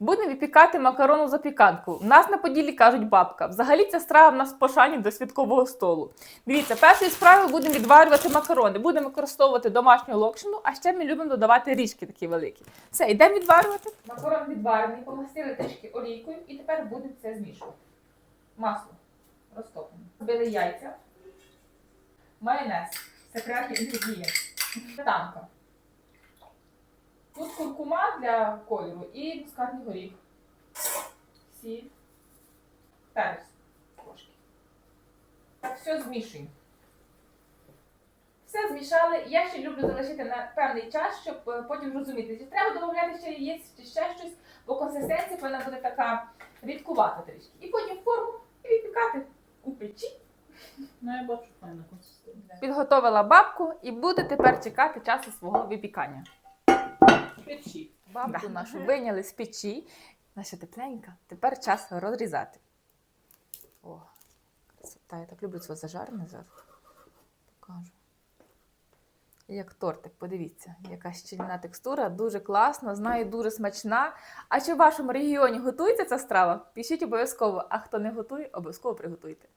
Будемо випікати макарону запіканку. У нас на поділі кажуть бабка. Взагалі ця страва в нас в пошані до святкового столу. Дивіться, першою справою будемо відварювати макарони. Будемо використовувати домашню локшину, а ще ми любимо додавати ріжки такі великі. Все, йдемо відварювати. Макарон відварений, помастили трішки олійкою і тепер будемо це змішувати. Масло розтоплене. Збили яйця, майонез, секретний інгредієнт, сметанка. Для кольору і мускатний горіх. Сіль. Перець трошки. Так, все змішуємо. Все змішали. Я ще люблю залишити на певний час, щоб е, потім розуміти, чи треба додати ще яєць, чи ще щось, бо консистенція вона буде така рідкувата трішки. І потім форму і відпікати у печі. Ну, я бачу файна консистенція. Підготовила бабку і буде тепер чекати часу свого випікання. Печі. Бабку Да. нашу вийняли з печі. Наша тепленька. Тепер час розрізати. О, красота. Я так люблю це зажарене зверху. Покажу. Як тортик, подивіться, яка щільна текстура, дуже класна, знаю, дуже смачна. А чи в вашому регіоні готується ця страва? Пишіть обов'язково, а хто не готує, обов'язково приготуйте.